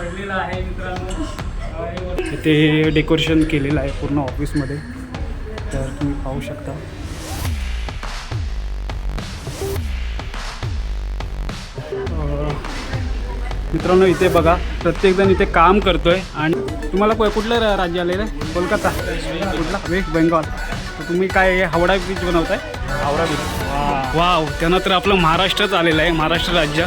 पडलेला आहे मित्रांनो. इथे डेकोरेशन केलेलं आहे पूर्ण ऑफिसमध्ये. तर तुम्ही पाहू शकता. मित्रांनो इथे बघा प्रत्येकजण इथे काम करतोय आणि तुम्हाला को- कुठलं राज्य आलेलं आहे कोलकाता. कुठला? वेस्ट बेंगॉल. तर तुम्ही काय हे हावडा बीच बनवताय? Howrah beach wow. त्यांना तर आपलं महाराष्ट्रच आलेलं आहे महाराष्ट्र राज्य.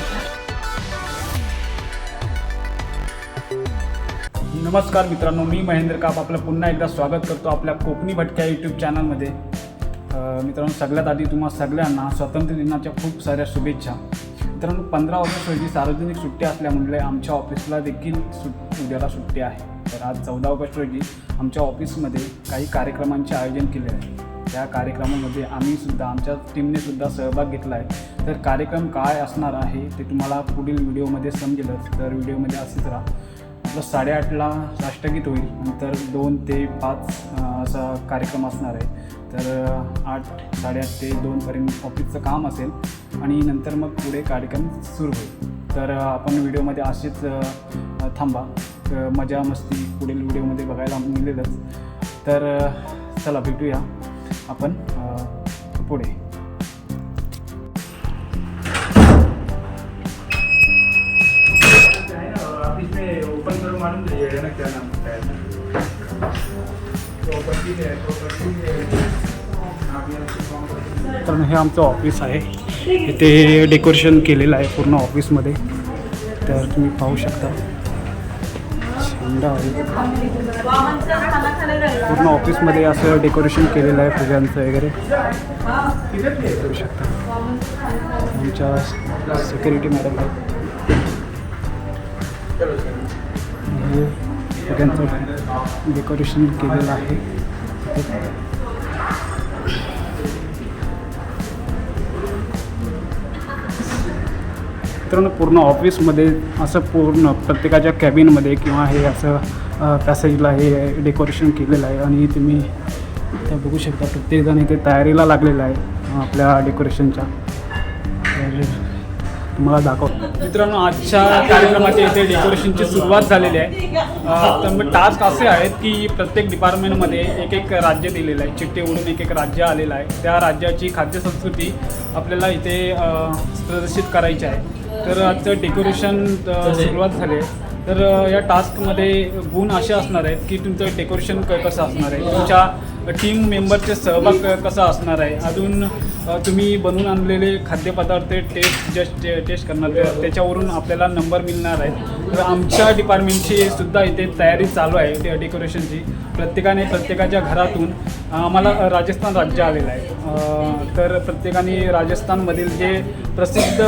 नमस्कार मित्रांनो मी महेंद्र काप आपलं पुन्हा एकदा स्वागत करतो आपल्या कोकणी भटक्या यूट्यूब चॅनलमध्ये मित्रांनो सगळ्यात आधी तुम्हा सगळ्यांना स्वातंत्र्य दिनाच्या खूप साऱ्या शुभेच्छा. मित्रांनो पंधरा ऑगस्ट रोजी सार्वजनिक सुट्टी असल्यामुळे आमच्या ऑफिसला देखील सुट उद्याला सुट्टी आहे. तर आज चौदा ऑगस्ट रोजी आमच्या ऑफिसमध्ये काही कार्यक्रमांचे आयोजन केले आहे. त्या कार्यक्रमामध्ये आम्ही सुद्धा आमच्या टीमने सुद्धा सहभाग घेतला आहे तर कार्यक्रम काय असणार आहे ते तुम्हाला पुढील व्हिडिओमध्ये समजेलच. तर व्हिडिओमध्ये असेच राहा. आपलं साडेआठला राष्ट्रगीत होईल. नंतर दोन ते पाच असा कार्यक्रम असणार आहे. तर आठ साडेआठ ते दोनपर्यंत ऑफिसचं काम असेल आणि नंतर मग पुढे कार्यक्रम सुरू होईल. तर आपण व्हिडिओमध्ये असेच थांबा. मजा मस्ती पुढील व्हिडिओमध्ये बघायला मिळेलच. तर चला भेटूया आपण पुढे. काम करते तर हे आमचं ऑफिस आहे. इथे डेकोरेशन केलेलं आहे पूर्ण ऑफिसमध्ये. तर तुम्ही पाहू शकता. पूर्ण ऑफिसमध्ये असं डेकोरेशन केलेलं आहे पूजांचं वगैरे. करू शकता. आमच्या सिक्युरिटी मॅडम आहे हे डेकोरेशन केलेलं आहे. मित्रांनो पूर्ण ऑफिसमध्ये असं पूर्ण प्रत्येकाच्या कॅबिनमध्ये किंवा हे असं पॅसेजला हे डेकोरेशन केलेलं आहे आणि तुम्ही त्या बघू शकता प्रत्येकजण इथे तयारीला लागलेला आहे आपल्या डेकोरेशनच्या तुम्हाला दाखव. मित्रांनो आजच्या कार्यक्रमाच्या इथे डेकोरेशनची सुरुवात झालेली आहे. तर मग टास्क असे आहेत की प्रत्येक डिपार्टमेंटमध्ये एक एक राज्य दिलेलं आहे. चिठ्ठी उडून एक एक राज्य आलेलं आहे. त्या राज्याची खाद्यसंस्कृती आपल्याला इथे प्रदर्शित करायची आहे. तर आजचं डेकोरेशन सुरुवात झाली आहे. तर या टास्कमध्ये गुण असे असणार आहेत की तुमचं डेकोरेशन क कसं असणार आहे? तुमच्या टीम मेंबरचे सहभाग कसा असणार आहे? अजून तुम्ही बनवून आणलेले खाद्यपदार्थ टेस्ट जस्ट टेस्ट करणार त्याच्यावरून आपल्याला नंबर मिळणार आहे. तर आमच्या डिपार्टमेंटची सुद्धा इथे तयारी चालू आहे ते डेकोरेशनची प्रत्येकाने प्रत्येकाच्या घरातून आम्हाला राजस्थान राज्य आलेलं आहे. तर प्रत्येकाने राजस्थानमधील जे प्रसिद्ध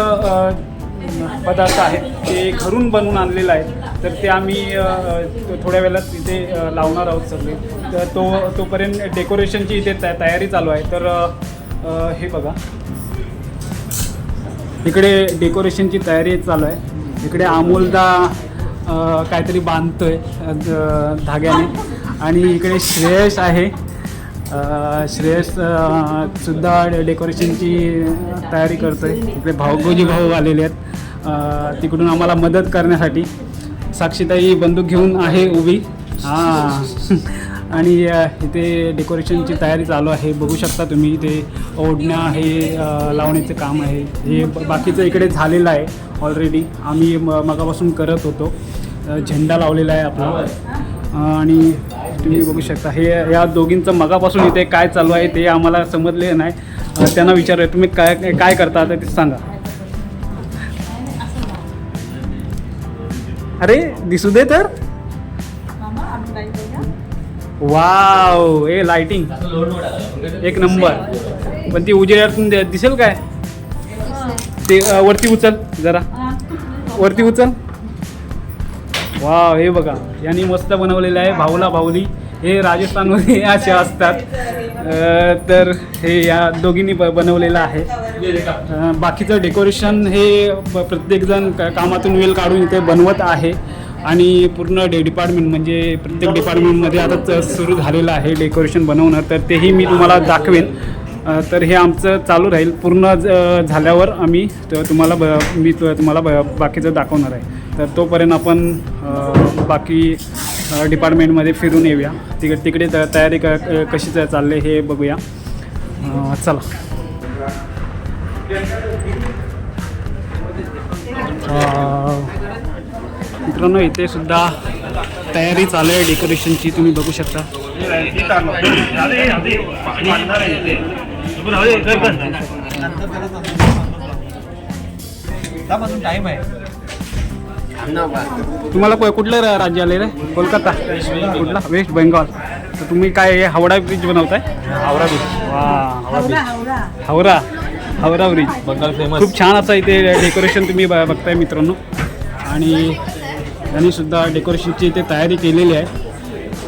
पदार्थ आहेत ते घरून बनवून आणलेलं आहे तर ते आम्ही थोड्या वेळात इथे लावणार आहोत सगळे. तर तो तोपर्यंत डेकोरेशनची इथे तया- तयारी चालू आहे. तर हे बघा. इकडे डेकोरेशनची तयारी चालू आहे. इकडे अमोलदा काहीतरी बांधतोय धाग्याने. आणि इकडे श्रेयस आहे. श्रेयस सुद्धा डेकोरेशनची तयारी करतोय. इकडे भाऊगोजी भाऊ आलेले आहेत. तिकडून आम्हाला मदत करण्यासाठी साक्षीताई बंदूक घेऊन आहे उभी. हां. आणि इथे डेकोरेशनची तयारी चालू आहे. बघू शकता तुम्ही इथे ओढण्या हे लावण्याचं काम आहे. हे बाकीचं इकडे झालेलं आहे ऑलरेडी आम्ही म मगापासून करत होतो. झेंडा लावलेला आहे आपला. आणि तुम्ही बघू शकता हे या दोघींचं मगापासून इथे काय चालू आहे ते आम्हाला समजले नाही. त्यांना विचारूया तुम्ही काय काय करता आता ते सांगा. अरे दिसू दे तर. वाव ए लाइटिंग एक नंबर. पण ती उजेडातून दिसेल काय? ते वरती उचल जरा. वरती उचल. वाव हे बघा. यांनी मस्त बनवलेलं आहे भाऊला भाऊली. हे राजस्थानमध्ये असे असतात. तर हे या दोघींनी ब बनवलेलं आहे. बाकीचं डेकोरेशन हे ब- प्रत्येकजण कामातून वेळ काढून इथे बनवत आहे. आणि पूर्ण डे डिपार्टमेंट म्हणजे प्रत्येक डिपार्टमेंटमध्ये आता सुरू झालेलं आहे डेकोरेशन बनवणं. तर तेही मी तुम्हाला दाखवेन. तर हे आमचं चालू राहील. पूर्ण ज- झाल्यावर आम्ही तुम्हाला ब मी तुम्हाला ब बाकीचं दाखवणार आहे. तर तोपर्यंत आपण बाकी डिपार्टमेंटमध्ये फिरून येऊया. तिकडे तिकडे त- तयारी क कशी च- चालली हे बघूया. चला. मित्रांनो इथे सुद्धा तयारी चालू आहे. डेकोरेशनची तुम्ही बघू शकता. टाइम आहे. तुम्हाला को- कुठलं राज्य आले रे? कोलकाता. कुठला? वेस्ट बेंगॉल. तर तुम्ही काय हावडा ब्रिज बनवताय? हावडा ब्रिज वा हावडा हावडा ब्रिज बंगाल फेमस खूप छान असं इथे डेकोरेशन तुम्ही ब- बघताय मित्रांनो. आणि त्यांनी सुद्धा डेकोरेशनची इथे तयारी केलेली आहे.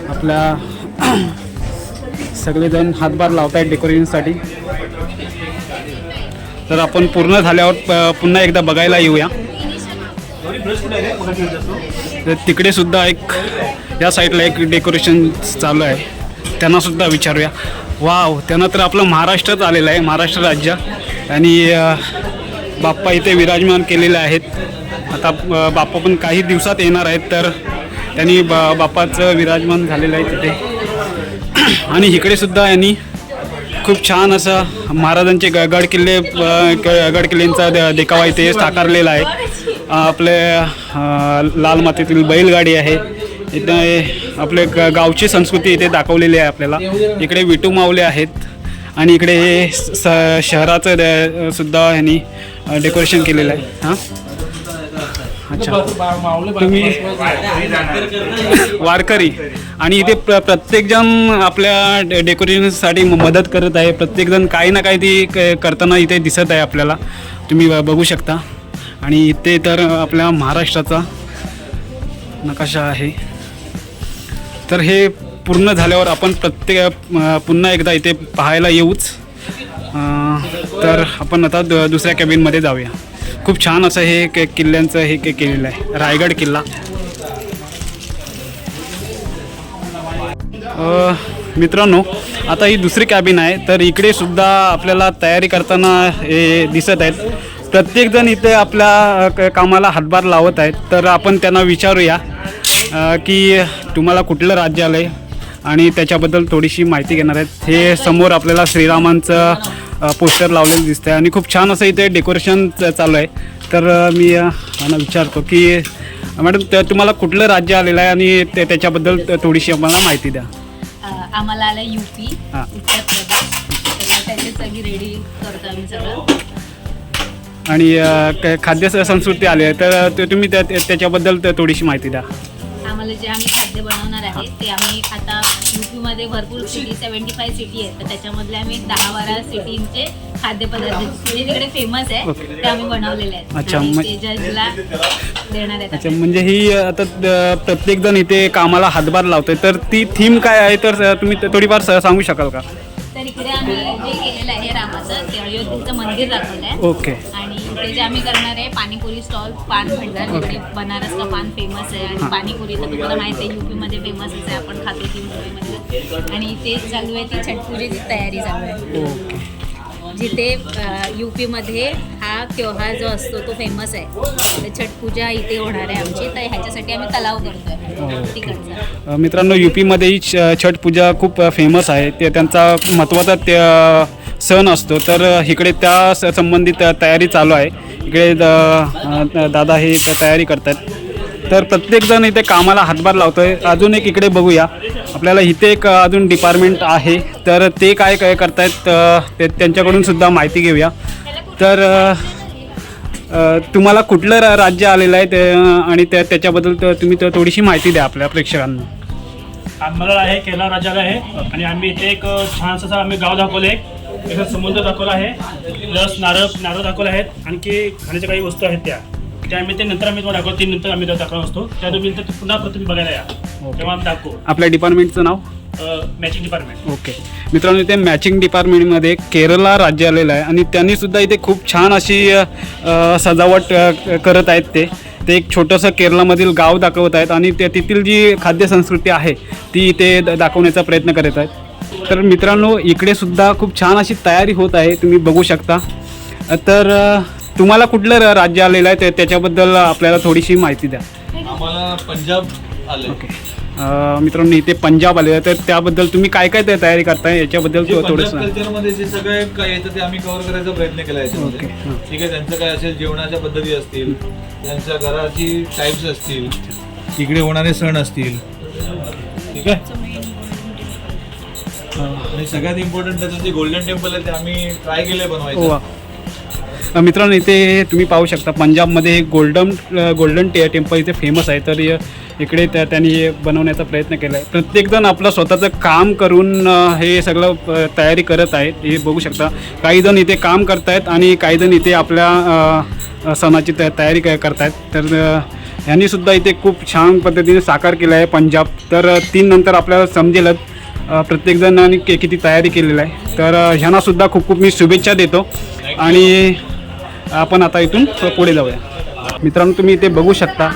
आपल्या सगळेजण हातभार लावत आहेत डेकोरेशनसाठी तर आपण पूर्ण झाल्यावर प- पुन्हा एकदा बघायला येऊया. तर तिकडे सुद्धा एक या साईडला एक डेकोरेशन चालू आहे. त्यांना सुद्धा विचारूया. वाव त्यांना तर आपलं महाराष्ट्रात आलेलं आहे महाराष्ट्र राज्य. आणि बाप्पा इथे विराजमान केलेले आहेत. आता बाप्पा पण काही दिवसात येणार आहेत तर त्यांनी बा बाप्पाचं विराजमान झालेलं आहे तिथे. आणि इकडे सुद्धा यांनी खूप छान असं महाराजांचे ग गड किल्ले ग- गड किल्ल्यांचा द- देखावा इथे साकारलेला आहे. आपले लाल मातीतील बैलगाडी आहे. इथे आपले ग गावची संस्कृती इथे दाखवलेली आहे आपल्याला. इकडे विटू मावले आहेत आणि इकडे हे स शहराचं द- सुद्धा ह्यांनी डेकोरेशन केलेलं आहे. हां? अच्छा. तुम्ही वारकरी आणि इथे प्र प्रत्येकजण आपल्या डे- डेकोरेशनसाठी म- मदत करत आहे. प्रत्येकजण काही ना काही ती क- करताना इथे दिसत आहे आपल्याला. तुम्ही ब- बघू शकता. आणि इथे तर आपल्या महाराष्ट्राचा नकाशा आहे. तर हे पूर्ण झाल्यावर आपण प्रत्येक पुन्हा एकदा इथे पाहायला येऊच. तर आपण आता दुसऱ्या कॅबिनमध्ये जाऊया. खूप छान असं हे किल्ल्यांचं हे के केलेलं आहे. रायगड किल्ला. मित्रांनो आता ही दुसरी कॅबिन आहे. तर इकडे सुद्धा आपल्याला तयारी करताना हे दिसत आहेत. प्रत्येकजण इथे आपल्या क- कामाला हातभार लावत आहेत. तर आपण त्यांना विचारूया की तुम्हाला कुठलं राज्य आलं आहे आणि त्याच्याबद्दल थोडीशी माहिती घेणार आहेत. हे समोर आपल्याला श्रीरामांचं पोस्टर लावलेलं दिसतं आहे आणि खूप छान असं इथे डेकोरेशन चालू आहे. तर मी यांना विचारतो की मॅडम त- तुम्हाला कुठलं राज्य आलेलं आहे आणि ते त्याच्याबद्दल थोडीशी आम्हाला माहिती द्या. आम्हाला आलं यूपी हां. उत्तर प्रदेश. तर त्याची सगळी रेडी करतो आम्ही सगळं. आणि खाद्य संस्कृती आली आहे. तर ते तुम्ही त्या त्या- त्याच्याबद्दल थोडीशी माहिती द्या. आम्हाला जे आम्ही खाद्य बनवणार आहे ते आम्ही आता यूपीमध्ये भरपूर सिटी सेवन्टी फाय सिटी आहेत. तर त्याच्यामधले आम्ही दहा बारा सिटींचे खाद्यपदार्थ जे तिकडे फेमस आहे. ते आम्ही बनवलेले आहेत. अच्छा, आणि मग- ते जजला देणार आहेत अच्छा म्हणजे ही आता द- प्रत्येकजण इथे कामाला हातभार लावतोय. तर ती थीम काय आहे? तर अ, तुम्ही त- थोडीफार स- सांगू शकाल का? तर इकडे आम्ही जे केलेलं आहे रामाचं ते अयोध्येचं मंदिर दाखवलं आहे ओके. इकडे जे आम्ही करणार आहे पाणीपुरी स्टॉल पान भंडार इकडे बनारसचा पान फेमस आहे आणि पाणीपुरी तर तुम्हाला माहिती आहे युपी मध्ये फेमसच आहे आपण खातो ती मुंबईमध्ये आणि ते चालू आहे ती छटपुरीची तयारी चालू आहे. जिथे युपी मध्ये हा त्योहार जो असतो तो फेमस आहे. तर छट पूजा इथे होणार आहे आमची. तर ह्याच्यासाठी आम्ही तलाव करतोय तिकडचा. अ, मित्रांनो यू पीमध्येही छ छठ पूजा खूप फेमस आहे. ते त्यांचा महत्त्वाचा सण असतो तर इकडे त्या स- संबंधित तयारी चालू आहे. इकडे द- दादा हे तयारी तयारी आहेत तर प्रत्येकजण इथे कामाला हातभार लावतो आहे अजून एक इकडे बघूया. आपल्याला इथे एक अजून डिपार्टमेंट आहे. तर ते काय काय करतायत आहेत ते त्यांच्याकडून सुद्धा माहिती घेऊया. तर तुम्हाला कुठलं रा- राज्य आलेलं आहे? ते आणि त्या त्याच्याबद्दल तर तुम्ही तर थोडीशी माहिती द्या आपल्या प्रेक्षकांना. आम्हाला आहे केरळ राज्याला आहे. आणि आम्ही इथे एक छानसं आम्ही गाव दाखवलं आहे एक समुद्र दाखवला आहे प्लस नारळ नारळ दाखवले आहेत आणखी खाण्याच्या काही वस्तू आहेत त्या. त्या आम्ही ते नंतर आम्ही तुम्हाला दाखवतो ती नंतर आम्ही दाखवणार असतो. त्या तुम्ही नंतर पुन्हा परत तुम्ही बघायला या. तेव्हा आम्ही दाखवू. आपल्या डिपार्टमेंटचं नाव? Matching department okay. मित्रांनो इथे मॅचिंग डिपार्टमेंटमध्ये केरला राज्य आलेलं आहे आणि त्यांनी सुद्धा इथे खूप छान अशी सजावट करत आहेत ते. ते एक छोटंसं केरलामधील गाव दाखवत आहेत आणि ते तिथील जी खाद्य संस्कृती आहे ती इथे दाखवण्याचा प्रयत्न करत आहेत. तर मित्रांनो इकडे सुद्धा खूप छान अशी तयारी होत आहे तुम्ही बघू शकता. तर तुम्हाला कुठलं राज्य आलेलं आहे ते त्याच्याबद्दल आपल्याला थोडीशी माहिती द्या. आम्हाला पंजाब आले ओके. मित्रांनो इथे पंजाब आलेलं आहे तर त्याबद्दल तुम्ही काय काय ते तयारी करताय? याच्याबद्दल थोडंसं कल्चरमध्ये जे सगळे काय येतं ते आम्ही कव्हर करायचा प्रयत्न केला याच्यामध्ये. हां. ठीक आहे त्यांचं काय असेल जेवणाच्या पद्धती असतील त्यांच्या घराची टाईप्स असतील इकडे होणारे सण असतील. ठीक आहे? आणि सगळ्यात इम्पॉर्टंट त्याचं जे गोल्डन टेम्पल आहे ते आम्ही ट्राय केले बनवायचं. हो वा. मित्रांनो इथे तुम्ही पाहू शकता पंजाबमध्ये हे गोल्डन गोल्डन टे टेम्पल इथे फेमस आहे. तर इकडे त्या त्यांनी हे बनवण्याचा प्रयत्न केला आहे प्रत्येकजण आपलं स्वतःचं काम करून हे सगळं तयारी करत आहेत. हे बघू शकता. काही जण इथे काम करतायत आणि काही जण इथे आपल्या सणाची त तयारी क- करतायत. तर ह्यांनीसुद्धा इथे खूप छान पद्धतीने साकार केला आहे पंजाब. तर तीन नंतर आपल्याला समजेलच. प्रत्येकजणांनी के किती तयारी केलेली आहे. तर अ, ह्यांना सुद्धा खूप खूप मी शुभेच्छा देतो. आणि आपण आता इथून पुढे जाऊया. मित्रांनो तुम्ही इथे बघू शकता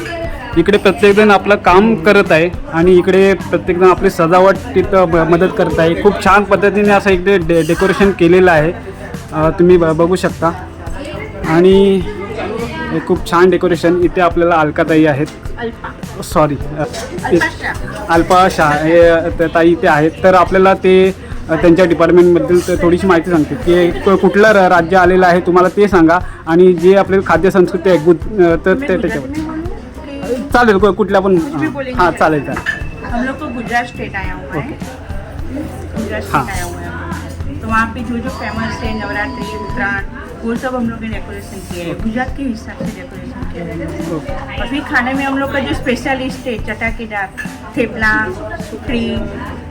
इकडे प्रत्येकजण आपलं काम करत आहे आणि इकडे प्रत्येकजण आपली सजावट तिथं ब- मदत करत आहे. खूप छान पद्धतीने असं इकडे डे डेकोरेशन केलेलं आहे. तुम्ही ब- बघू शकता. आणि खूप छान डेकोरेशन इथे आपल्याला अलकाताई आहेत. सॉरी अल्पा शाह हे त- ताई इथे आहेत. तर आपल्याला ते त्यांच्या डिपार्टमेंटबद्दल त- थोडीशी माहिती सांगते की कुठलं राज्य आलेलं आहे तुम्हाला ते सांगा. आणि जे आपले खाद्य संस्कृती आहे तर ते त्याच्यावर. चालेल कुठल्या पण हां चालेल चालेल. हम लोग को गुजरात स्टेट आया हुआ है। गुजरात। स्टेट आया हुआ है। तो वहाँ पे जो जो फेमस है नवरात्रि उत्तरायण वो सब हम लोग ने डेकोरेशन किया है। गुजरात के हिसाब से डेकोरेशन किया है। और फिर खाने में हम लोग का जो स्पेशलिस्ट है चटाकेदार थेपला सुखड़ी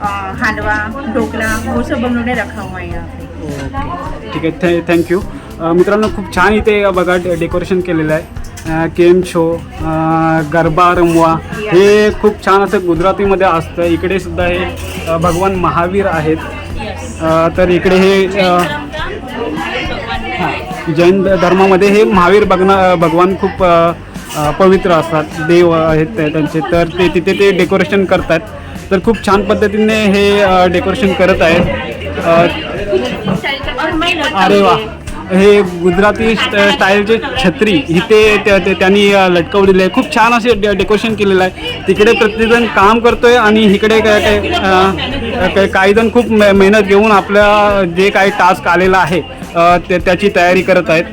अ, हांडवा ढोकला वो सब हम लोग ने रखा हुआ है यहाँ पे। ठीक आहे थे थँक्यू मित्रांनो खूप छान इथे बघा डेकोरेशन केलेलं आहे. केम शो गरबा रमवा हे खूप छान असं गुजरातीमध्ये असतं. इकडे सुद्धा हे भगवान महावीर आहेत. तर इकडे हां, जैन धर्मामध्ये हे महावीर भगना भगवान खूप पवित्र असतात. देव आहेत ते त्यांचे. तर ते तिथे ते डेकोरेशन करतात. तर खूप छान पद्धतीने हे डेकोरेशन करत आहेत. अरे वा. हे गुजराती स्टाईलचे छत्री इथे त्या- त्यांनी लटकवलेली लटकवलेले आहे. खूप छान असे डे- डेकोरेशन केलेलं आहे. तिकडे प्रत्येकजण काम करतोय आणि इकडे काय काय काही जण खूप मे- मेहनत घेऊन आपल्या जे काही टास्क आलेला आहे ते त्याची तयारी करत आहेत.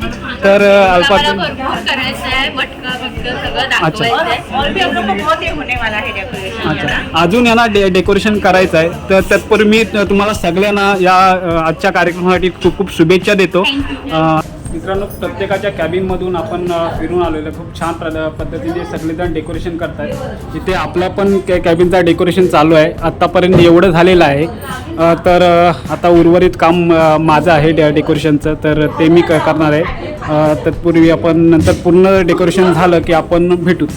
तर अल्पा भरपूर करायचं आहे मटका बिटका सगळं दाखवायचं आहे और भी हम लोग को बहुत ही होने वाला है डेकोरेशन अच्छा. अजून यांना डे डेकोरेशन करायचं आहे. तर तत्पूर्वी मी तुम्हाला सगळ्यांना या आजच्या कार्यक्रमासाठी खूप खूप शुभेच्छा देतो. मित्रांनो प्रत्येकाच्या कॅबिनमधून आपण फिरून आलेलो. खूप छान प्र पद्धतीने सगळेजण डेकोरेशन करतात. इथे आपल्या पण कॅ कॅबिनचा डेकोरेशन चालू आहे. आत्तापर्यंत एवढं झालेलं आहे. तर आता उर्वरित काम माझं आहे डे डेकोरेशनचं तर ते मी क करणार आहे. तत्पूर्वी आपण नंतर पूर्ण डेकोरेशन झालं की आपण भेटूच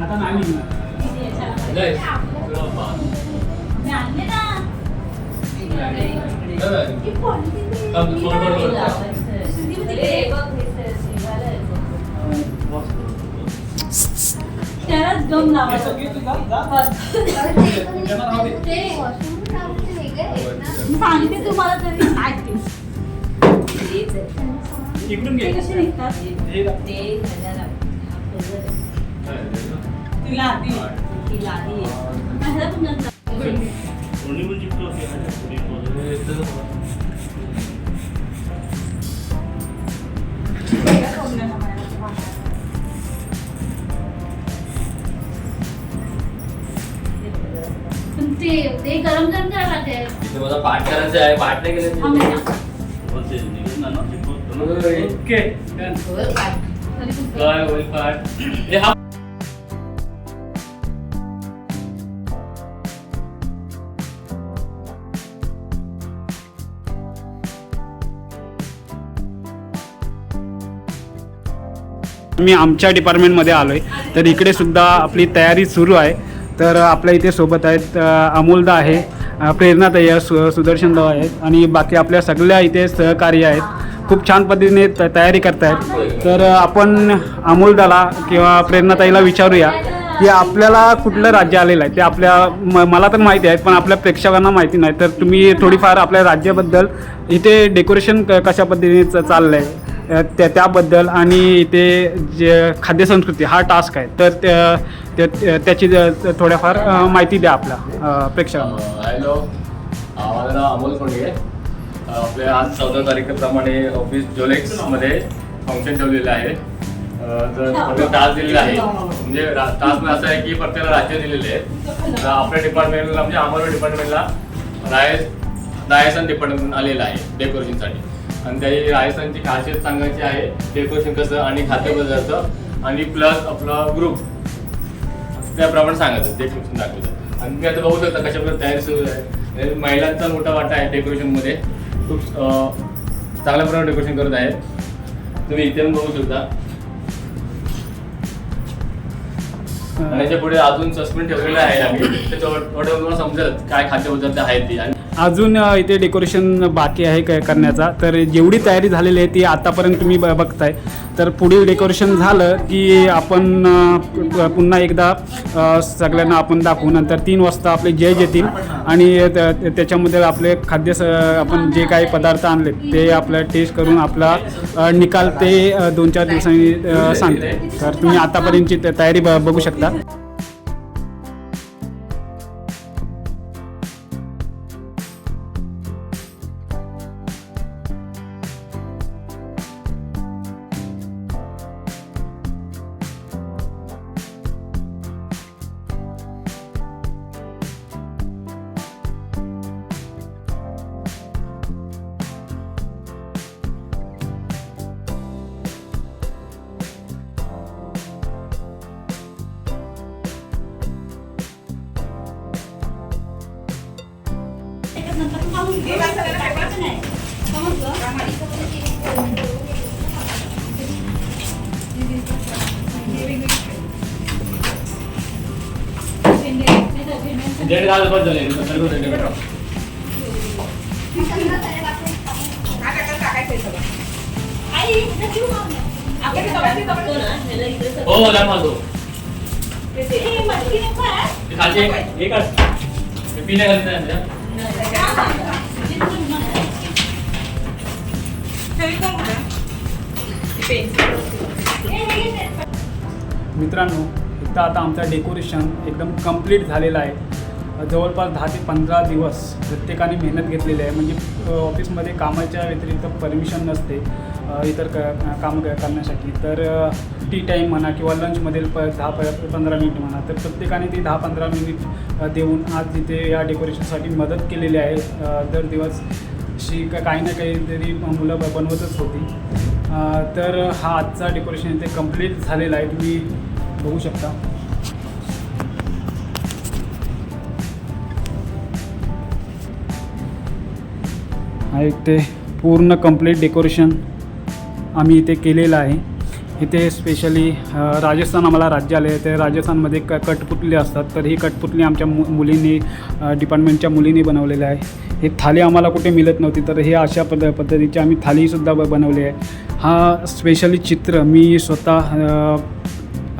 आता नाही. सांगते तुम्हाला तरी ऐकते. इकडून घे ते कसे निघतात? हे ते तिला आधी तिला आधी ह्याला पण नंतर. पण ते ते गरम गरम करावं लागेल इथे मला पाठ करायचं आहे पाठ नाही केलं आम्ही ना. ओके बरं, काय? तरी पण काय होईल पाठ हे हा मी आमच्या डिपार्टमेंटमध्ये आलो आहे तर इकडे सुद्धा आपली तयारी सुरू आहे. तर आपल्या इथे सोबत आहेत अमोलदा आहे अ, प्रेरणाताई आहे सु सुदर्शनदा आहेत आणि बाकी आपल्या सगळ्या इथे सहकारी आहेत. खूप छान पद्धतीने त- तयारी करतायत. तर आपण अमोलदाला किंवा प्रेरणाताईला विचारूया की आपल्याला कुठलं राज्य आलेलं आहे? ते आपल्या म मला तर माहिती आहे पण आपल्या प्रेक्षकांना माहिती नाही. तर तुम्ही थोडीफार आपल्या राज्याबद्दल इथे डेकोरेशन क कशा पद्धतीने च- चाललं आहे त्या त्याबद्दल आणि इथे जे खाद्यसंस्कृती हा टास्क आहे. तर त्या- त्या- त्याची ज- थोड्याफार माहिती द्या आपल्या प्रेक्षकांना. हॅलो माझं नाव अमोल सोंडगे आपल्या आज चौदा तारखेप्रमाणे ऑफिस जोलेक्समध्ये फंक्शन ठेवलेलं आहे. तर प्रत्येक तास दिलेला आहे म्हणजे रा- तास असं आहे की प्रत्येकाला राज्य दिलेले आहेत. आपल्या डिपार्टमेंटला म्हणजे आम्हाला डिपार्टमेंटला रायस रायसन डिपार्टमेंट आलेलं आहे डेकोरेशनसाठी आणि त्याची राजस्थानची खासियत सांगायची आहे डेकोरेशन कसं आणि खाद्यपदार्थ आणि प्लस आपला ग्रुप त्याप्रमाणे सांगायचं डेकोरेशन दाखवतं. आणि मी आता बघू शकता कशाप्रकारे तयारी सुरू आहे. महिलांचा मोठा वाटा आहे डेकोरेशनमध्ये खूप चांगल्या प्रकारे डेकोरेशन करत आहे तुम्ही इथे पण बघू शकता. आणि याच्यापुढे अजून सस्पेंड ठेवलेलं आहे आम्ही. त्याच्यावर थोडं तुम्हाला समजेल काय खाद्यपदार्थ आहेत ते. आणि अजून इथे डेकोरेशन बाकी आहे क- करण्याचा. तर जेवढी तयारी झालेली आहे ती आतापर्यंत तुम्ही ब- बघताय. तर पुढील डेकोरेशन झालं की आपण पुन्हा एकदा सगळ्यांना आपण दाखवू. नंतर तीन वाजता आपले जज येतील आणि त्या- त्याच्यामध्ये आपले खाद्य स आपण जे काही पदार्थ आणले ते आपलं टेस्ट करून आपला निकाल ते दोन चार दिवसांनी सांगते. तर तुम्ही आतापर्यंतची त- तयारी ब- बघू शकता. दीड दहा रुपये झाले सर्व डेकोरेशन. हो हो द्या मला तो. ते खालचे एक- एकच ते पिण्या घालत नाही ना. मित्रांनो इथं आता आमचं डेकोरेशन एकदम कंप्लीट झालेलं आहे. जवळपास दहा ते पंधरा दिवस प्रत्येकाने मेहनत घेतलेली आहे. म्हणजे ऑफिसमध्ये कामाच्या व्यतिरिक्त परमिशन नसते इतर क कामं क- करण्यासाठी. तर टी टाईम म्हणा किंवा लंचमध्ये प दहा प पंधरा मिनिट म्हणा तर प्रत्येकाने ती दहा पंधरा मिनिट देऊन आज तिथे या डेकोरेशनसाठी मदत केलेली आहे. दर दिवस शी का- काही ना काहीतरी मुलं बनवतच होती. तर हा आजचा डेकोरेशन इथे कंप्लीट झालेला आहे. तुम्ही बघू शकता. हा इथे पूर्ण कंप्लीट डेकोरेशन आम्ही इथे केलेलं आहे. इथे स्पेशली राजस्थान आम्हाला राज्य आले ते राजस्थानमध्ये क कटपुतली असतात. तर ही कटपुतली आमच्या मु मुलींनी डिपार्टमेंटच्या मुलींनी बनवलेलं आहे. हे थाली आम्हाला कुठे मिळत नव्हती. तर हे अशा पद पद्धतीची आम्ही थालीसुद्धा ब बनवली आहे. हा स्पेशली चित्र मी स्वतः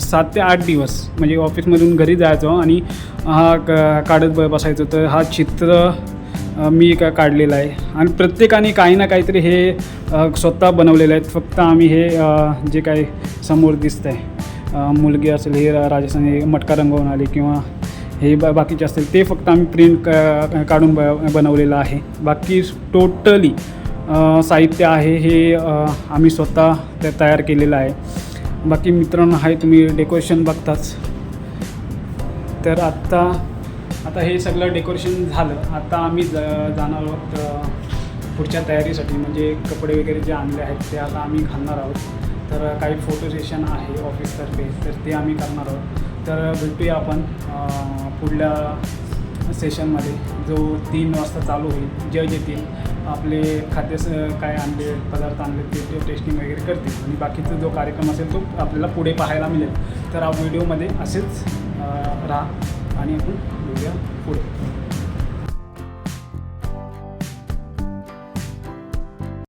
सात ते आठ दिवस म्हणजे ऑफिसमधून घरी जायचो आणि हा क काढत ब बसायचो. तर हा चित्र मी का काढलेला आहे. आणि प्रत्येकाने काही ना काहीतरी हे स्वतः बनवलेलं आहे. फक्त आम्ही हे जे काही समोर दिसतं आहे मुलगी असेल हे राजस्थानी मटका रंगवून आली किंवा हे बा बाकीचे असतील ते फक्त आम्ही प्रिंट क काढून ब बनवलेलं आहे. बाकी टोटली साहित्य आहे हे आम्ही स्वतः ते तयार केलेलं आहे. बाकी मित्रांनो आहे तुम्ही डेकोरेशन बघताच. तर आत्ता आता हे सगळं डेकोरेशन झालं. आता आम्ही ज जाणार आहोत पुढच्या तयारीसाठी. म्हणजे कपडे वगैरे जे आणले आहेत ते आता आम्ही घालणार आहोत. तर काही फोटो सेशन आहे ऑफिसतर्फे तर ते आम्ही करणार आहोत. तर भेटूया आपण पुढल्या सेशनमध्ये जो तीन वाजता चालू होईल जज येतील आपले खाद्य काय आणले पदार्थ आणले ते ते टेस्टिंग वगैरे करतील. आणि बाकीचा जो कार्यक्रम असेल तो आपल्याला पुढे पाहायला मिळेल. तर हा व्हिडिओमध्ये असेच राहा. आणि आपण भेटूया पुढे.